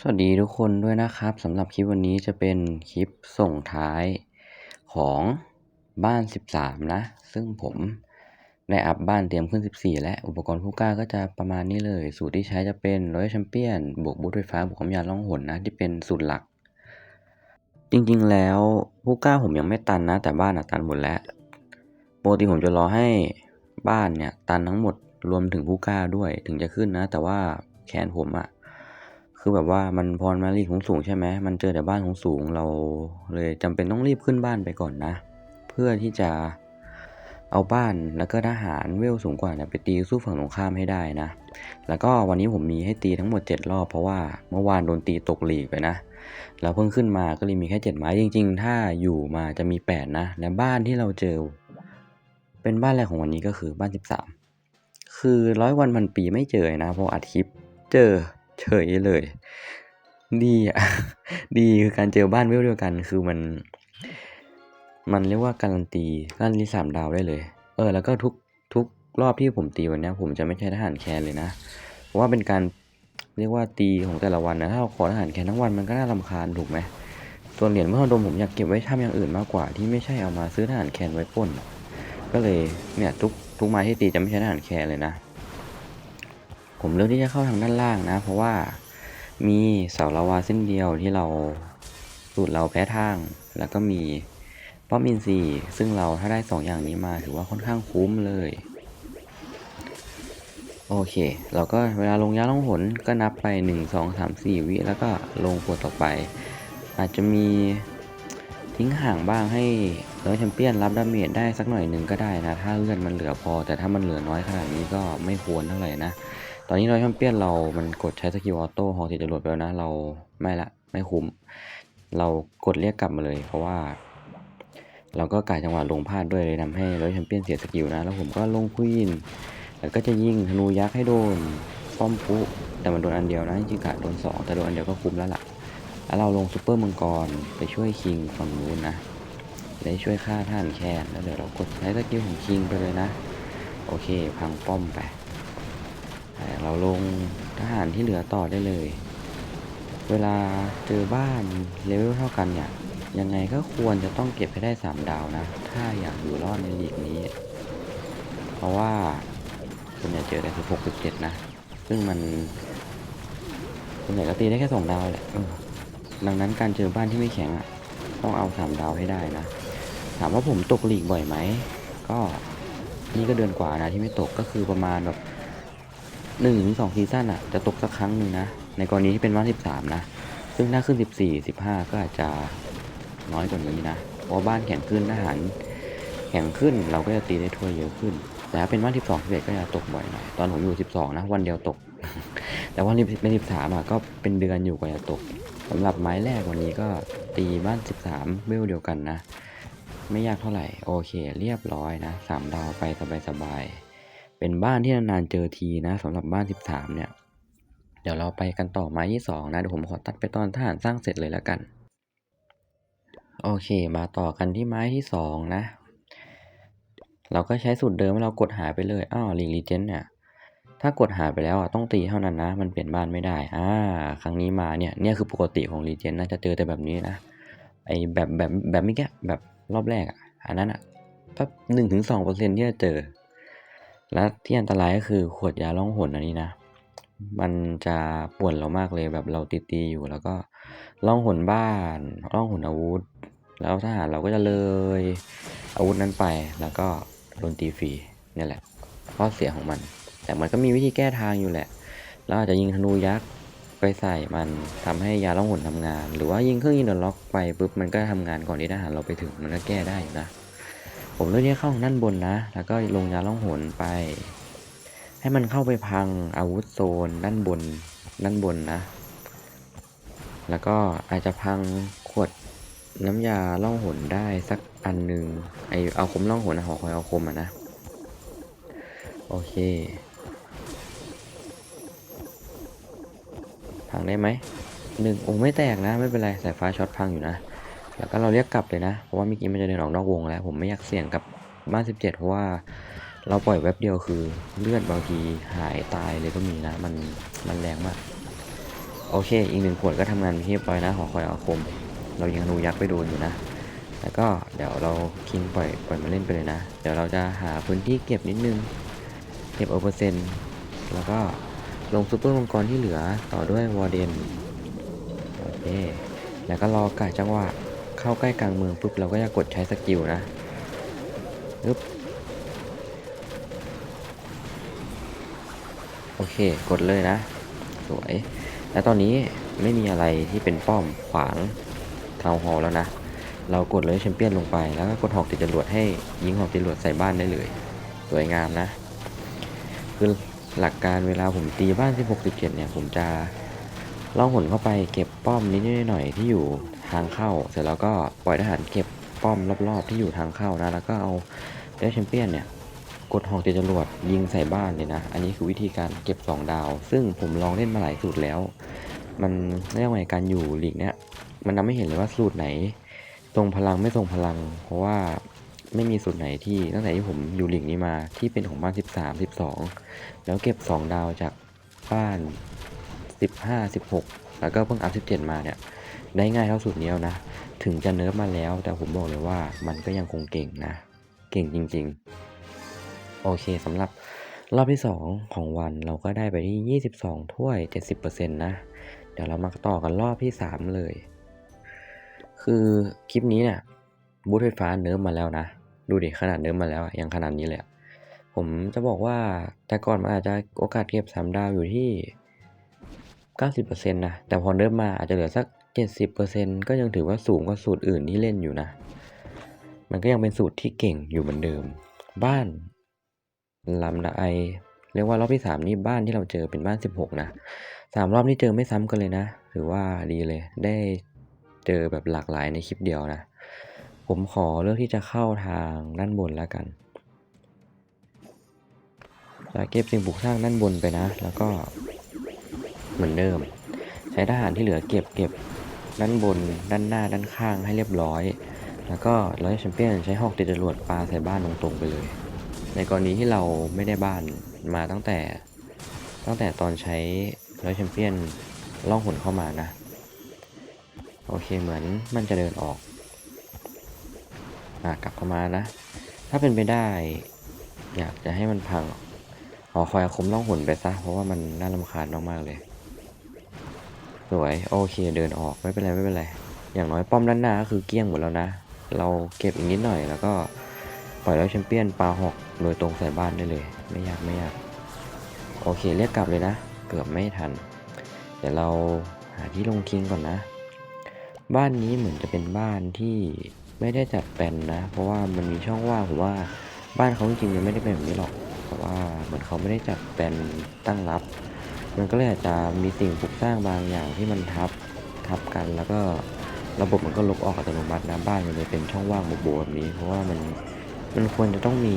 สวัสดีทุกคนด้วยนะครับสำหรับคลิปวันนี้จะเป็นคลิปส่งท้ายของบ้าน 13 นะ ซึ่งผมได้อัพบ้านเตรียมขึ้น 14 และอุปกรณ์ผู้กล้าก็จะประมาณนี้เลย สูตรที่ใช้จะเป็นร้อยแชมเปี้ยนบวกบูทไฟฟ้าบวกความยาล่องหนนะ ที่เป็นสูตรหลัก จริงๆแล้วผู้กล้าผมยังไม่ตันนะ แต่บ้านอะตันหมดแล้วปกติผมจะรอให้บ้านเนี่ยตันทั้งหมดรวมถึงผู้กล้าด้วยถึงจะขึ้นนะ แต่ว่าแขนผมอะ คือแบบว่ามันพรมารีของสูงใช่ไหมมันเจอแต่บ้านของสูงเราเลยจำเป็นต้องรีบขึ้นบ้านไปก่อนนะ เพื่อที่จะเอาบ้านแล้วก็ทหารเวลสูงกว่าเนี่ยไปตีสู้ฝั่งตรงข้ามให้ได้นะ แล้วก็วันนี้ผมมีให้ตีทั้งหมด 7 รอบเพราะว่าเมื่อวานโดนตีตกหลีกไปนะ แล้วเพิ่งขึ้นมาก็เลยมีแค่ 7 ไม้จริง ๆ ถ้าอยู่มาจะมี 8 นะ และบ้านที่เราเจอ เป็นบ้านแรกของวันนี้ก็คือบ้าน 13 คือร้อยวันพันปีไม่เจอนะพออัดคลิปเจอ เฉยเลย ดีอะ ดีคือการเจอบ้านเวลเดียวกัน คือมัน มันเรียกว่าการันตีการันตีสามดาวได้เลย เออ แล้วก็ทุกทุกรอบที่ผมตีวันนี้ผมจะไม่ใช้ทหารแคนเลยนะเพราะว่าเป็นการเรียกว่าตีของแต่ละวันนะถ้าเราขอทหารแคนทั้งวันมันก็น่ารำคาญถูกไหมส่วนเหรียญเมื่อดมผมอยากเก็บไว้ทำอย่างอื่นมากกว่าที่ไม่ใช่เอามาซื้อทหารแคนไว้ปล้นก็เลยเนี่ยทุกทุกไม้ที่ตีจะไม่ใช้ทหารแคนเลยนะ ผมเลือกที่จะเข้าทางด้านล่างนะ เพราะว่ามีเสาลาวาเส้นเดียวที่เราสูตรเราแพ้ทาง แล้วก็มีป้อมอินซีซึ่งเราถ้าได้สองอย่างนี้มาถือว่าค่อนข้างคุ้มเลย โอเค เราก็เวลาลงยาลงหนก็นับไป 1 2 3 4 วิ แล้วก็ลงขวดต่อไป อาจจะมีทิ้งห่างบ้างให้ร้อยแชมเปี้ยนรับดาเมจได้สักหน่อยหนึ่งก็ได้นะ ถ้าเลือดมันเหลือพอ แต่ถ้ามันเหลือน้อยขนาดนี้ก็ไม่ควรเท่าไหร่นะ ตอนนี้ร้อยแชมเปี้ยนเรามันกดใช้สกิลออโต้ฮอติดจรวดไปแล้วนะ เราไม่ละไม่คุ้ม เรากดเรียกกลับมาเลย เพราะว่า เราก็กายจังหวะลงพลาดด้วยเลยทำให้ร้อยแชมเปี้ยนเสียสกิลนะ แล้วผมก็ลงควีนแล้วก็จะยิงธนูยักษ์ให้โดนป้อมพุแต่มันโดนอันเดียวนะจริงๆกะโดนสองแต่โดนอันเดียวก็คุ้มแล้วล่ะแล้วเราลงซูเปอร์มังกรไปช่วยคิงฝั่งนู้นนะได้ช่วยฆ่าท่านแคนแล้วเดี๋ยวเรากดใช้สกิลของคิงไปเลยนะ โอเค พังป้อมไป เราลงทหารที่เหลือต่อได้เลย เวลาเจอบ้านเลเวลเท่ากันเนี่ย ยังไงก็ควรจะต้องเก็บให้ได้ 3 ดาวนะ ถ้าอยากอยู่รอดในลีกนี้ เพราะว่าส่วนใหญ่เจอได้คือ6 7นะ ซึ่งมันส่วนใหญ่ก็ตีได้แค่ 2 ดาวแหละดังนั้นการเจอบ้านที่ไม่แข็งอะ ต้องเอา 3 ดาวให้ได้นะ ถามว่าผมตกลีกบ่อยไหม ก็นี่ก็เดือนกว่านะที่ไม่ตกก็คือประมาณแบบ หนึ่งถึงสองซีซั่นอะจะตกสักครั้งหนึ่งนะ ในกรณีที่เป็นวันสิบสามนะ ซึ่งถ้าขึ้นสิบสี่สิบห้าก็อาจจะน้อยกว่านี้นะเพราะบ้านแข็งขึ้นทหารแข็งขึ้นเราก็จะตีได้ถ้วยเยอะขึ้น แต่ถ้าเป็นวันสิบสองสิบเอ็ดก็จะตกบ่อยหน่อย ตอนผมอยู่สิบสองนะวันเดียวตก แต่วันเป็นสิบสามอะก็เป็นเดือนอยู่กว่าจะตกสำหรับไม้แรกวันนี้ก็ตีบ้านสิบสามเวลเดียวกันนะ ไม่ยากเท่าไหร่ โอเค เรียบร้อยนะสามดาวไปสบายๆ เป็นบ้านที่นานๆเจอทีนะสำหรับบ้าน 13 เนี่ย เดี๋ยวเราไปกันต่อไม้ที่ 2 นะเดี๋ยวผมขอตัดไปตอนทหารสร้างเสร็จเลยแล้วกัน โอเค มาต่อกันที่ไม้ที่ 2 นะ เราก็ใช้สูตรเดิมเรากดหายไปเลย อ้าวลีลีเจนเนี่ยถ้ากดหายไปแล้วอะต้องตีเท่านั้นนะ มันเปลี่ยนบ้านไม่ได้ อ่า ครั้งนี้มาเนี่ย เนี่ยคือปกติของรีเจนนะจะเจอแต่แบบนี้นะ ไอแบบแบบแบบไม่แก่แบบรอบแรกอะ อันนั้นอะถ้าหนึ่งถึงสองเปอร์เซ็นที่จะเจอ และที่อันตรายก็คือขวดยาล่องหนอันนี้นะ มันจะป่วนเรามากเลยแบบเราตีตีอยู่แล้วก็ล่องหนบ้านล่องหนอาวุธ แล้วทหารเราก็จะเลยอาวุธนั้นไปแล้วก็โดนตีฟรีนี่แหละข้อเสียของมัน แต่มันก็มีวิธีแก้ทางอยู่แหละเราอาจจะยิงธนูยักษ์ไปใส่มันทำให้ยาล่องหนทำงาน หรือว่ายิงเครื่องยิงโดนล็อกไปปุ๊บมันก็ทำงานก่อนที่ทหารเราไปถึงมันก็แก้ได้อยู่นะ ผมเลือกที่เข้าด้านบนนะ แล้วก็ลงยาล่องหนไป ให้มันเข้าไปพังอาวุธโซนด้านบนด้านบนนะ แล้วก็อาจจะพังขวดน้ำยาล่องหนได้สักอันหนึ่งไอเอาคมล่องหนนะหอคอยเอาคมอะนะ โอเค พังได้ไหมหนึ่งโอ้ไม่แตกนะ ไม่เป็นไรสายฟ้าช็อตพังอยู่นะ แล้วก็เราเรียกกลับเลยนะ เพราะว่าเมื่อกี้มันจะเดินออกนอกวงแล้ว ผมไม่อยากเสี่ยงกับบ้าน 17 เพราะว่าเราปล่อยแว็บเดียวคือเลือดบางทีหายตายเลยก็มีนะ มันมันแรงมาก โอเค อีกหนึ่งขวดก็ทำงานเป็นที่เรียบร้อยนะหอคอยอาคม เรายังนูยักษ์ไปโดนอยู่นะ แล้วก็เดี๋ยวเราคิงปล่อยปล่อยมาเล่นไปเลยนะ เดี๋ยวเราจะหาพื้นที่เก็บนิดนึง เก็บโอเปอร์เซ็นต์แล้วก็ลงซูเปอร์มังกรที่เหลือต่อด้วยวอร์เดนโอเคแล้วก็รอกะจังหวะ เข้าใกล้กลางเมืองปุ๊บเราก็จะกดใช้สกิลนะปึ๊บโอเค กดเลยนะ สวย แล้วตอนนี้ไม่มีอะไรที่เป็นป้อมขวางทาวน์ฮอลแล้วนะ เรากดเลยแชมเปี้ยนลงไป แล้วก็กดหอกติดจรวดให้ยิงหอกติดจรวดใส่บ้านได้เลย สวยงามนะ คือหลักการเวลาผมตีบ้าน 16 17 เนี่ย ผมจะล่องหนเข้าไปเก็บป้อมนิดหน่อยที่อยู่ ทางเข้า เสร็จแล้วก็ปล่อยทหารเก็บป้อมรอบๆ ที่อยู่ทางเข้านะ แล้วก็เอาเดชแชมเปี้ยนเนี่ยกดหอกติดจรวดยิงใส่บ้านเลยนะ อันนี้คือวิธีการเก็บ 2 ดาว ซึ่งผมลองเล่นมาหลายสูตรแล้ว มันเรียกว่าไงการอยู่หลีกเนี่ยมันทำให้เห็นเลยว่าสูตรไหนทรงพลังไม่ทรงพลัง เพราะว่าไม่มีสูตรไหนที่ตั้งแต่ที่ผมอยู่หลีกนี้มาที่เป็นของบ้าน 13 12 แล้วเก็บ 2 ดาวจากบ้าน 15 16 แล้วก็เพิ่งอัพ17 มาเนี่ย ได้ง่ายเท่าสูตรนี้แล้วนะ ถึงจะเนิร์ฟมาแล้ว แต่ผมบอกเลยว่ามันก็ยังคงเก่งนะ เก่งจริง ๆ โอเคสำหรับรอบที่ 2 ของวันเราก็ได้ไปที่ 22 ถ้วย 70%นะ เดี๋ยวเรามาต่อกันรอบที่ 3 เลย คือคลิปนี้เนี่ยบูธไฟฟ้าเนิร์ฟมาแล้วนะ ดูดิขนาดเนิร์ฟมาแล้วอะยังขนาดนี้เลยผมจะบอกว่าแต่ก่อนมันอาจจะโอกาสเก็บ 3 ดาวอยู่ที่ 90%นะ แต่พอเนิร์ฟมาอาจจะเหลือสัก 70%ก็ยังถือว่าสูงกว่าสูตรอื่นที่เล่นอยู่นะ มันก็ยังเป็นสูตรที่เก่งอยู่เหมือนเดิม บ้านลำดาไอเรียกว่ารอบที่ 3 นี่บ้านที่เราเจอเป็นบ้าน 16 นะสามรอบนี้เจอไม่ซ้ำกันเลยนะถือว่าดีเลย ได้เจอแบบหลากหลายในคลิปเดียวนะ ผมขอเลือกที่จะเข้าทางด้านบนแล้วกันจะเก็บสิ่งปลูกสร้างด้านบนไปนะ แล้วก็เหมือนเดิม ใช้ทหารที่เหลือเก็บเก็บ ด้านบน ด้านหน้า ด้านข้างให้เรียบร้อย แล้วก็ร้อยแชมเปี้ยนใช้หอกติดจรวดปาใส่บ้านตรงๆไปเลย ในกรณีที่เราไม่ได้บ้านมาตั้งแต่ ตั้งแต่ตอนใช้ร้อยแชมเปี้ยนล่องหนเข้ามานะ โอเคเหมือนมันจะเดินออกอะกลับเข้ามานะ ถ้าเป็นไปได้ อยากจะให้มันพังหอคอยคมล่องหนไปซะ เพราะว่ามันน่ารำคาญมากๆเลย สวยโอเคเดินออกไม่เป็นไรไม่เป็นไร อย่างน้อยป้อมด้านหน้าก็คือเกี้ยงหมดแล้วนะ เราเก็บอีกนิดหน่อยแล้วก็ปล่อยแล้วแชมเปี้ยนปลาหอกโดยตรงใส่บ้านได้เลย ไม่ยากไม่ยาก โอเคเรียกกลับเลยนะ เกือบไม่ทัน เดี๋ยวเราหาที่ลงคิงก่อนนะ บ้านนี้เหมือนจะเป็นบ้านที่ไม่ได้จัดแปลนนะ เพราะว่ามันมีช่องว่างผมว่าบ้านเขาจริงๆยังไม่ได้เป็นแบบนี้หรอกแต่ว่าเหมือนเขาไม่ได้จัดแปลนตั้งรับ มันก็เลยอาจจะมีสิ่งปลูกสร้างบางอย่างที่มันทับทับกัน แล้วก็ระบบมันก็ลบออกอัตโนมัตินะบ้านมันเลยเป็นช่องว่างโบๆแบบนี้ เพราะว่ามันมันควรจะต้องมี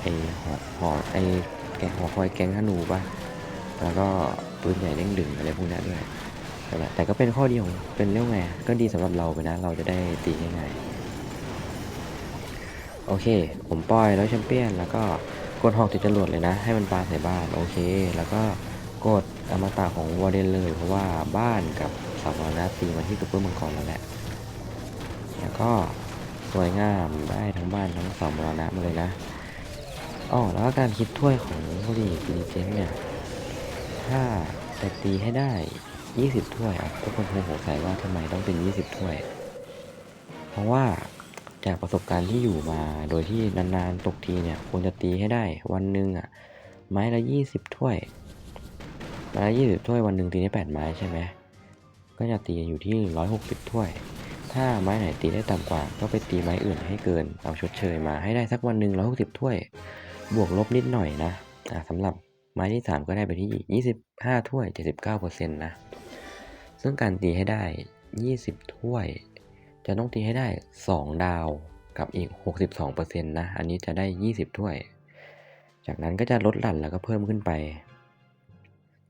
ไอหอหอไอแกหอคอยแกงธนูปะแล้วก็ปืนใหญ่เด้งดึงอะไรพวกนี้ด้วยนั่แต่ก็เป็นข้อดีของเป็นเรื่องไงก็ดีสำหรับเราไปนะ เราจะได้ตีง่ายๆโอเค ผมปล่อยแล้วแชมเปี้ยน แล้วก็กดหอกติดจรวดเลยนะ ให้มันปาใส่บ้าน โอเค แล้วก็ กดอมตะของวอร์เดนเลย เพราะว่าบ้านกับสาวนาตีมาที่ซุปเปอร์มังกรแล้วแหละ แล้วก็สวยงามได้ทั้งบ้านทั้งสองมรณะมาเลยนะอ๋อแล้วการคิดถ้วยของบุรีดีเจนเนี่ย ถ้าจะตีให้ได้ 20 ถ้วยอะทุกคนคงสงสัยว่าทำไมต้องเป็น 20 ถ้วย เพราะว่าจากประสบการณ์ที่อยู่มาโดยที่นานๆตกทีเนี่ยควรจะตีให้ได้ วันหนึ่งอะไม้ละ 20 ถ้วย ไม้ละ20ถ้วยวันหนึ่งตีได้8ไม้ใช่ไหมก็จะตีอยู่ที่160ถ้วย ถ้าไม้ไหนตีได้ต่ำกว่า ก็ไปตีไม้อื่นให้เกิน เอาชดเชยมาให้ได้สักวันหนึ่ง160ถ้วย บวกลบนิดหน่อยนะสำหรับไม้ที่3ก็ได้ไปที่25ถ้วย79%นะ ซึ่งการตีให้ได้20ถ้วย จะต้องตีให้ได้2ดาวกับอีก 62%นะ อันนี้จะได้ 20 ถ้วย จากนั้นก็จะลดหลั่นแล้วก็เพิ่มขึ้นไป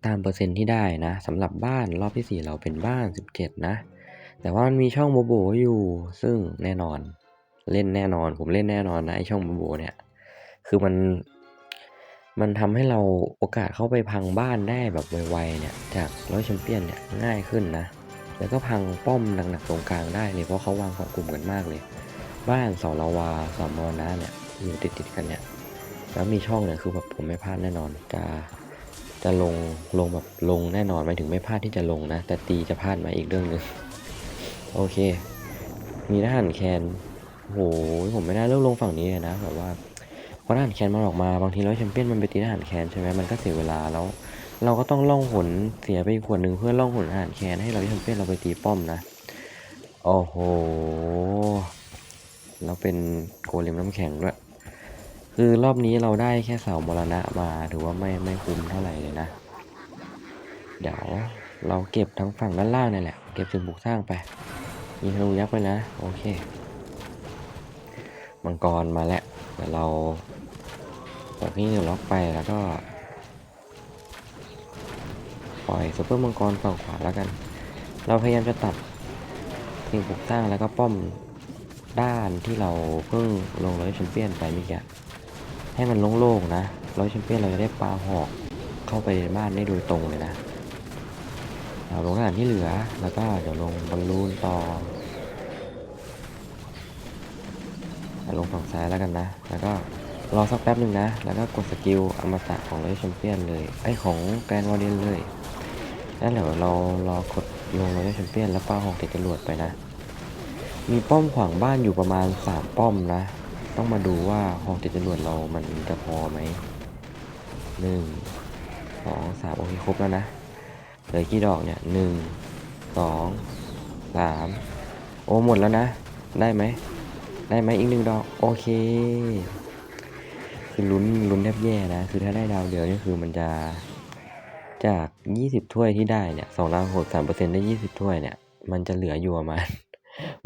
ตามเปอร์เซ็นต์ที่ได้นะสำหรับบ้านรอบที่ 4 เราเป็นบ้าน 17 นะ แต่ว่ามันมีช่องโบโบอยู่ ซึ่งแน่นอนเล่นแน่นอน ผมเล่นแน่นอนนะไอช่องโบโบเนี่ย คือมัน มันทำให้เราโอกาสเข้าไปพังบ้านได้แบบไวๆเนี่ย จากร้อยแชมเปี้ยนเนี่ยง่ายขึ้นนะ แล้วก็พังป้อมหนักๆตรงกลางได้เลยเพราะเขาวางของกลุ่มกันมากเลย บ้านเสาลาวาเสามอนะเนี่ยอยู่ติดๆกันเนี่ยแล้วมีช่องเนี่ยคือแบบผมไม่พลาดแน่นอนจะ จะลงลงแบบลงแน่นอนหมายถึงไม่พลาดที่จะลงนะ แต่ตีจะพลาดไหมาอีกเรื่องหนึงโอเค มีทหารแคนโหผมไม่น่าเลือกลงฝั่งนี้เลยนะแบบว่าพอทหารแคนมันออกมาบางทีร้อยแชมเปี้ยนมันไปตีทหารแคนใช่ไหมมันก็เสียเวลาแล้ว เราก็ต้องล่องหนเสียไปอีกขวดหนึ่งเพื่อล่องหนทหารแคนให้เราแชมเปี้ยนเราไปตีป้อมนะโอ้โหแล้วเป็นโกเลมน้ำแข็งด้วย คือรอบนี้เราได้แค่เสามรณะมาถือว่าไม่ไม่คุ้มเท่าไหร่เลยนะ เดี๋ยวเราเก็บทั้งฝั่งด้านล่างนี่แหละ เก็บสิ่งปลูกสร้างไปยิงธนูยักษ์ไปนะ โอเค มังกรมาแล้วเดี๋ยวเราแบบนี้เดี๋ยวล็อกไปแล้วก็ ปล่อยซุปเปอร์มังกรฝั่งขวาแล้วกัน เราพยายามจะตัดสิ่งปลูกสร้างแล้วก็ป้อมด้านที่เราเพิ่งลงร้อยแชมเปี้ยนไปเมื่อกี้ ให้มันโล่งๆนะร้อยแชมเปี้ยนเราจะได้ปลาหอกเข้าไปในบ้านได้โดยตรงเลยนะเราลงทหารที่เหลือแล้วก็เดี๋ยวลงบอลลูนต่อลงฝั่งซ้ายแล้วกันนะ แล้วก็รอสักแป๊บหนึ่งนะ แล้วก็กดสกิลอมตะของร้อยแชมเปี้ยนเลยไอของแกรนวอร์เดนเลยแล้วเดี๋ยวเรารอกดลงร้อยแชมเปี้ยนแล้วปาหอกติดจรวดไปนะ มีป้อมขวางบ้านอยู่ประมาณสามป้อมนะ ต้องมาดูว่าหอกติดจรวดเรามันจะพอไหมหนึ่งสองสามโอเคครบแล้วนะเหลือกี่ดอกเนี่ยหนึ่งสองสามโอ้หมดแล้วนะ ได้ไหมได้ไหมอีกหนึ่งดอกโอเค คือลุ้นลุ้นแทบแย่นะ คือถ้าได้ดาวเดียวนี่คือมันจะจากยี่สิบถ้วยที่ได้เนี่ยสองดาวหกสามเปอร์เซ็นต์ได้ยี่สิบถ้วยเนี่ย มันจะเหลืออยู่ประมาณ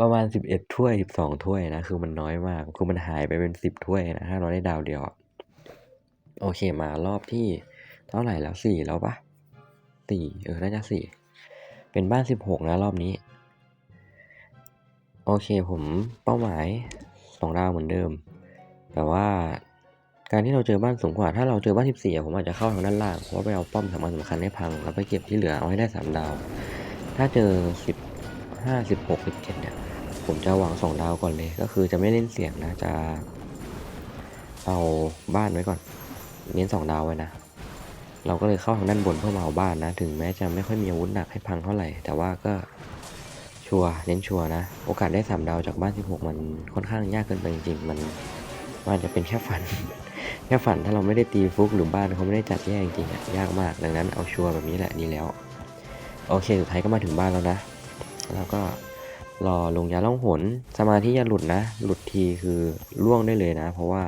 ประมาณสิบเอ็ดถ้วยสิบสองถ้วยนะ คือมันน้อยมาก คือมันหายไปเป็นสิบถ้วยนะถ้าเราได้ดาวเดียวโอเคมารอบที่เท่าไหร่แล้วสี่แล้วปะสี่เออน่าจะสี่เป็นบ้านสิบหกนะรอบนี้ โอเคผมเป้าหมายสองดาวเหมือนเดิม แต่ว่าการที่เราเจอบ้านสูงกว่า ถ้าเราเจอบ้านสิบสี่ผมอาจจะเข้าทางด้านล่าง เพราะว่าไปเอาป้อมสำคัญสำคัญให้พัง แล้วไปเก็บที่เหลือเอาให้ได้สามดาว ถ้าเจอสิบ ห้าสิบหกสิบเจ็ดเนี่ย ผมจะหวังสองดาวก่อนเลย ก็คือจะไม่เล่นเสียงนะ จะ เอาบ้านไว้ก่อน เน้นสองดาวไว้นะ เราก็เลยเข้าทางด้านบนเพื่อมาเอาบ้านนะ ถึงแม้จะไม่ค่อยมีอาวุธหนักให้พังเท่าไหร่ แต่ว่าก็ชัวร์เน้นชัวร์นะ โอกาสได้สามดาวจากบ้านสิบหกมันค่อนข้างยากเกินไปจริงๆ มันมันจะเป็นแค่ฝัน แค่ฝันถ้าเราไม่ได้ตีฟุกหรือบ้านเขาไม่ได้จัดแย่จริงๆยากมาก ดังนั้นเอาชัวร์แบบนี้แหละดีแล้ว โอเค สุดท้ายก็มาถึงบ้านแล้วนะ แล้วก็รอลงยาล่องหนสมาธิอย่าหลุดนะ หลุดทีคือล่วงได้เลยนะ เพราะว่า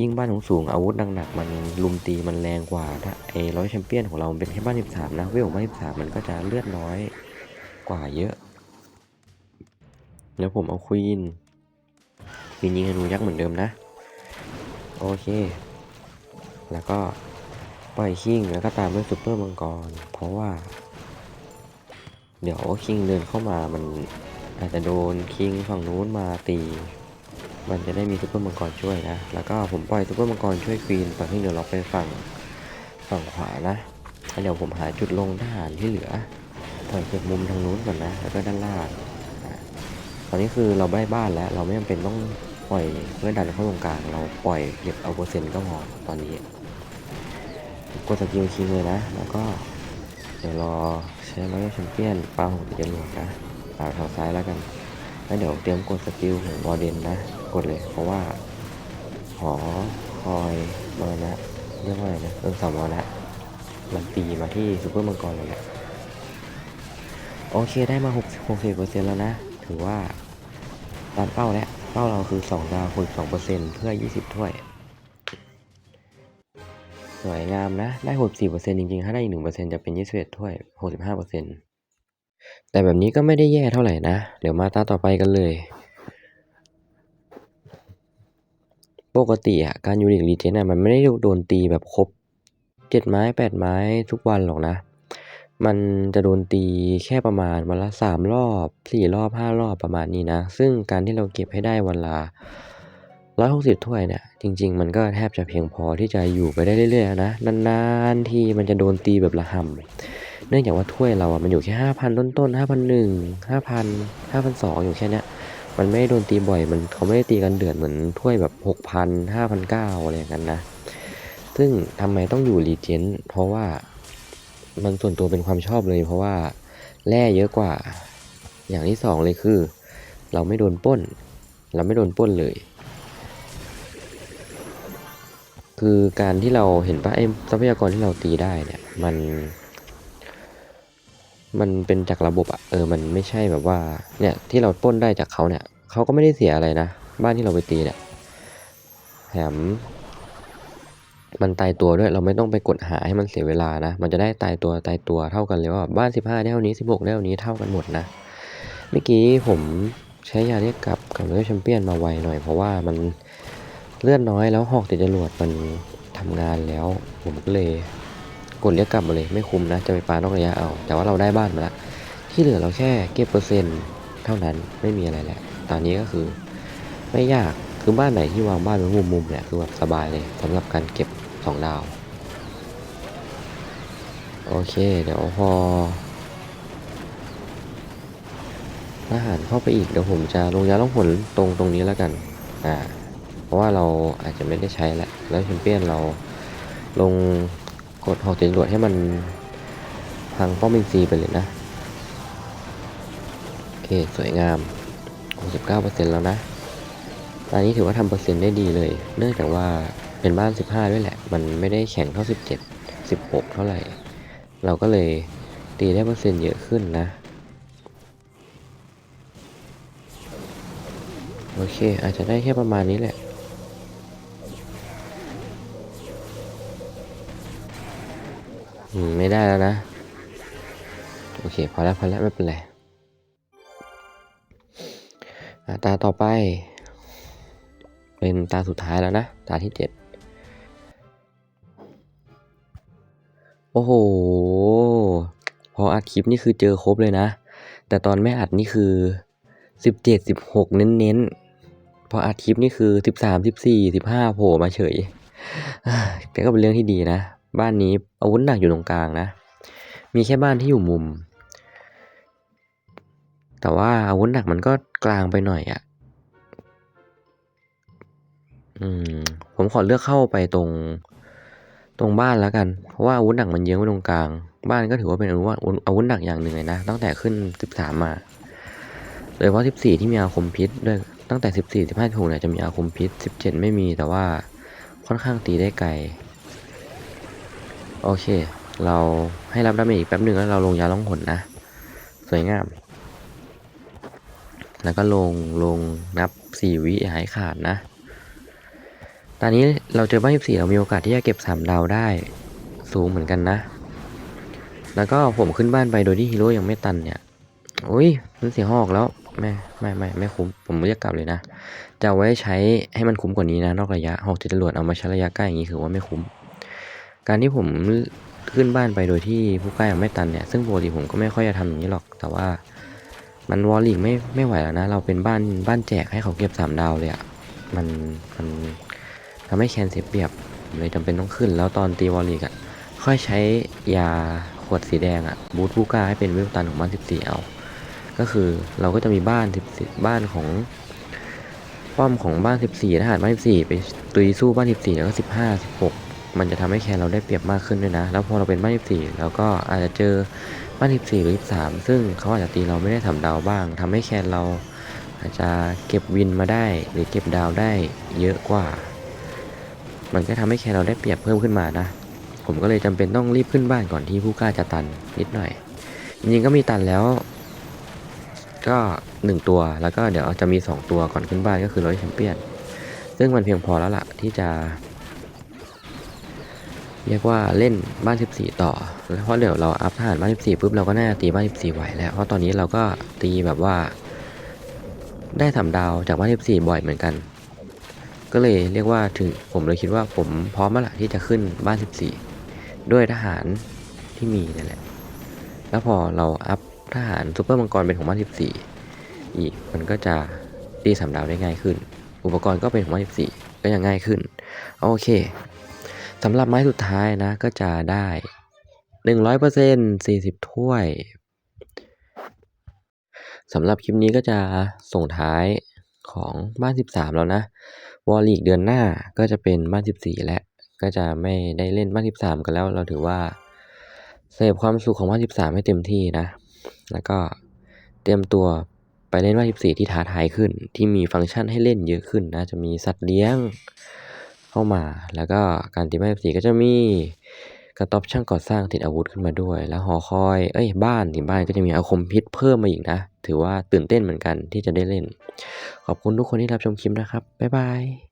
ยิ่งบ้านสูงสูงอาวุธหนักๆมันลุมตีมันแรงกว่าถ้าไอ้ร้อยแชมเปี้ยนของเรามันเป็นแค่บ้านสิบสามนะเวลของบ้านสิบสามมันก็จะเลือดน้อยกว่าเยอะ แล้วผมเอาควีนควีนยิงธนูยักษ์เหมือนเดิมนะ โอเค แล้วก็ปล่อยคิงแล้วก็ตามด้วยซูเปอร์มังกร เพราะว่า เดี๋ยวคิงเดินเข้ามามันอาจจะโดนคิงฝั่งนู้นมาตี มันจะได้มีซุปเปอร์มังกรช่วยนะ แล้วก็ผมปล่อยซุปเปอร์มังกรช่วยควีนฝั่งที่เดี๋ยวเราไปฝั่งฝั่งขวานะเดี๋ยวผมหาจุดลงทหารที่เหลือถอยเก็บมุมทางนู้นก่อนนะ แล้วก็ด้านล่างตอนนี้คือเราได้บ้านแล้ว เราไม่จำเป็นต้องปล่อยเพื่อดันเข้าตรงกลาง เราปล่อยเก็บเอาเปอร์เซ็นต์ก็พอตอนนี้ กดสกิลคิงเลยนะ แล้วก็ ดี๋ยวรอใช้ร้อยแชมเปี้ยนปาหกจะหลวดนะปาทางซ้ายแล้วกัน แล้วเดี๋ยวเตรียมกดสกิลของวอร์เดนนะ กดเลยเพราะว่า หอคอยมานะเรียกว่าอะไรนะเอิงสามมานะมันตีมาที่ซูเปอร์มังกรเลยแหละโอเคได้มา6 60เปอร์เซ็นต์แล้วนะ ถือว่าตามเป้าแล้ว เป้าเราคือ 2 ดาว62เปอร์เซนเพื่อ 20 ถ้วย วยงามนะ ได้ 64เปอร์เซ็นต์จริงๆ ถ้าได้อีก1เปอร์เซ็นต์จะเป็น 21ถ้วย 65เปอร์เซ็นต์แต่แบบนี้ก็ไม่ได้แย่เท่าไหร่นะ เดี๋ยวมาตาต่อไปกันเลย ปกติอะการยูนิครีเจนอะมันไม่ได้โดนตีแบบครบเจ็ดไม้แปดไม้ทุกวันหรอกนะ มันจะโดนตีแค่ประมาณวันละสามรอบสี่รอบห้ารอบประมาณนี้นะ ซึ่งการที่เราเก็บให้ได้วันละ ร้อยหกสิบถ้วยเนี่ยจริง ๆ มันก็แทบจะเพียงพอที่จะอยู่ไปได้เรื่อยๆนะนานๆที่มันจะโดนตีแบบระห่ำเนื่องจากว่าถ้วยเราอะมันอยู่แค่ห้าพันต้นๆห้าพันหนึ่งห้าพันห้าพันสองอยู่แค่เนี้ยมันไม่ได้โดนตีบ่อยมันเขาไม่ได้ตีกันเดือดเหมือนถ้วยแบบหกพันห้าพันเก้าอะไรอย่างนั้นนะ ซึ่งทำไมต้องอยู่รีเจนเพราะว่ามันส่วนตัวเป็นความชอบเลย เพราะว่าแร่เยอะกว่า อย่างที่สองเลยคือ เราไม่โดนป้น เราไม่โดนป้นเลย คือการที่เราเห็นปะไอ้ทรัพยากรที่เราตีได้เนี่ย มัน มันเป็นจากระบบอะเออ มันไม่ใช่แบบว่า เนี่ยที่เราปล้นได้จากเขาเนี่ยเขาก็ไม่ได้เสียอะไรนะ บ้านที่เราไปตีเนี่ยแถมมันตายตัวด้วยเราไม่ต้องไปกดหาให้มันเสียเวลานะ มันจะได้ตายตัวตายตัวเท่ากันเลยว่าบ้านสิบห้าได้เท่านี้สิบหกได้เท่านี้เท่ากันหมดนะเมื่อกี้ผมใช้ยาเรียกกลับกับเลือแชมเปี้ยนมาไวหน่อยเพราะว่ามัน เลือดน้อยแล้วหอกติดจรวดมันทำงานแล้ว ผมก็เลยกดเรียกกลับมาเลยไม่คุ้มนะ จะไปปานอกระยะเอา แต่ว่าเราได้บ้านมาละที่เหลือเราแค่เก็บเปอร์เซ็นต์เท่านั้นไม่มีอะไรแล้วตอนนี้ก็คือไม่ยากคือบ้านไหนที่วางบ้านไว้มุมๆเนี่ยคือแบบสบายเลยสำหรับการเก็บสองดาวโอเค เดี๋ยวพออาหารเข้าไปอีกเดี๋ยวผมจะลงยาล่องหนตรงตรงนี้แล้วกัน อ่า เพราะว่าเราอาจจะไม่ได้ใช้แหละแล้วแชมเปี้ยนเราลงกดหอกจรวดให้มันพังป้อมอินซีไปเลยนะ โอเค สวยงาม 69%แล้วนะตอนนี้ถือว่าทำเปอร์เซ็นต์ได้ดีเลย เนื่องจากว่าเป็นบ้าน 15 ด้วยแหละ มันไม่ได้แข็งเท่า 17 16 เท่าไหร่ เราก็เลยตีได้เปอร์เซ็นต์เยอะขึ้นนะ โอเค อาจจะได้แค่ประมาณนี้แหละ อืม ไม่ได้แล้วนะ โอเค พอแล้ว พอแล้ว ไม่เป็นไรตาต่อไป เป็นตาสุดท้ายแล้วนะ ตาที่เจ็ดโอ้โห พออัดคลิปนี่คือเจอครบเลยนะ แต่ตอนไม่อัดนี่คือสิบเจ็ดสิบหกเน้นๆ พออัดคลิปนี่คือสิบสามสิบสี่สิบห้าโผล่มาเฉยแต่ก็เป็นเรื่องที่ดีนะ บ้านนี้อาวุธหนักอยู่ตรงกลางนะ มีแค่บ้านที่อยู่มุม แต่ว่าอาวุธหนักมันก็กลางไปหน่อยอะ่ะอืมผมขอเลือกเข้าไปตรง ตรงบ้านแล้วกัน เพราะว่าอาวุธหนักมันเยอะไว้ตรงกลาง บ้านก็ถือว่าเป็นอาวุธอาวุธหนักอย่างหนึ่งเลยนะตั้งแต่ขึ้นสิบสามมาโดยเฉพาะสิบสี่ที่มีอาคมพิษด้วยตั้งแต่สิบสี่สิบห้าสิบหกเนี่ยจะมีอาคมพิษสิบเจ็ดไม่มีแต่ว่าค่อนข้างตีได้ไกล โอเค เราให้รับดาเมจอีกแป๊บหนึ่งแล้วเราลงยาล่องหนนะ สวยงาม แล้วก็ลงลงนับสี่วิหายขาดนะ ตอนนี้เราเจอบ้าน14เรามีโอกาสที่จะเก็บ3ดาวได้สูงเหมือนกันนะ แล้วก็ผมขึ้นบ้านไปโดยที่ฮีโร่ยังไม่ตันเนี่ยอุ้ยมันเสียหอกแล้วไม่ไม่ไม่ไม่คุ้มผมเรียกกลับเลยนะ จะเอาไว้ใช้ให้มันคุ้มกว่านี้นะ นอกระยะหอกจิตจรวดเอามาใช้ระยะใกล้อย่างนี้ถือว่าไม่คุ้ม การที่ผมขึ้นบ้านไปโดยที่ผู้ใกล้ยังไม่ตันเนี่ย ซึ่งปกติผมก็ไม่ค่อยจะทำอย่างนี้หรอก แต่ว่ามันวอลลิกไม่ไม่ไหวแล้วนะ เราเป็นบ้านบ้านแจกให้เขาเก็บสามดาวเลยอะ่ะ มันมันทำให้แคนเสียเปรียบเลยจำเป็นต้องขึ้น แล้วตอนตีวอลลิกอะ่ะ ค่อยใช้ยาขวดสีแดงอะ่ะ บูทผู้กล้าให้เป็นเวลตันของบ้านสิบสี่เอา ก็คือเราก็จะมีบ้านสิบสี่บ้านของป้อมของบ้านสิบสี่ทหารบ้านสิบสี่ไปตุยสู้บ้านสิบสี่แล้วก็สิบห้าสิบหก มันจะทำให้แคนเราได้เปรียบมากขึ้นด้วยนะ แล้วพอเราเป็นบ้านสิบสี่เราก็อาจจะเจอบ้าน14หรือ13ซึ่งเขาอาจจะตีเราไม่ได้ทำดาวบ้างทำให้แคนเราอาจจะเก็บวินมาได้ หรือเก็บดาวได้เยอะกว่า มันก็ทำให้แคนเราได้เปรียบเพิ่มขึ้นมานะ ผมก็เลยจำเป็นต้องรีบขึ้นบ้านก่อนที่ผู้กล้าจะตันนิดหน่อยจริงๆก็มีตันแล้ว ก็หนึ่งตัวแล้วก็เดี๋ยวจะมีสองตัวก่อนขึ้นบ้านก็คือร้อยแชมเปี้ยน ซึ่งมันเพียงพอแล้วล่ะที่จะ เรียกว่าเล่นบ้าน 14 ต่อ เพราะเดี๋ยวเราอัพทหารบ้าน 14ปุ๊บเราก็น่าตีบ้าน 14 ไหวแล้ว เพราะตอนนี้เราก็ตีแบบว่า ได้สามดาวจากบ้าน 14 บ่อยเหมือนกัน ก็เลยเรียกว่าถึงผมเลยคิดว่าผมพร้อมแล้วล่ะที่จะขึ้นบ้าน 14 ด้วยทหารที่มีนั่นแหละ แล้วพอเราอัพทหารซูเปอร์มังกรเป็นของบ้าน 14 อีกมันก็จะตีสามดาวได้ง่ายขึ้น อุปกรณ์ก็เป็นของบ้าน 14 ก็ยังง่ายขึ้น โอเค สำหรับไม้สุดท้ายนะก็จะได้ 100% 40 ถ้วยสำหรับคลิปนี้ก็จะส่งท้ายของบ้าน 13 แล้วนะ วอลลีกเดือนหน้าก็จะเป็นบ้าน 14 แล้วก็จะไม่ได้เล่นบ้าน 13 กันแล้วเราถือว่าเสพความสุขของบ้าน 13 ให้เต็มที่นะ แล้วก็เตรียมตัวไปเล่นบ้าน 14 ที่ท้าทายขึ้น ที่มีฟังก์ชันให้เล่นเยอะขึ้นนะ จะมีสัตว์เลี้ยง เข้ามา แล้วก็การตีบ้าน14ก็จะมีกระต๊อบช่างก่อสร้างติดอาวุธขึ้นมาด้วย แล้วหอคอย เอ้ย บ้านที่บ้านก็จะมีอาคมพิษเพิ่มมาอีกนะ ถือว่าตื่นเต้นเหมือนกันที่จะได้เล่น ขอบคุณทุกคนที่รับชมคลิปนะครับ บ๊ายบาย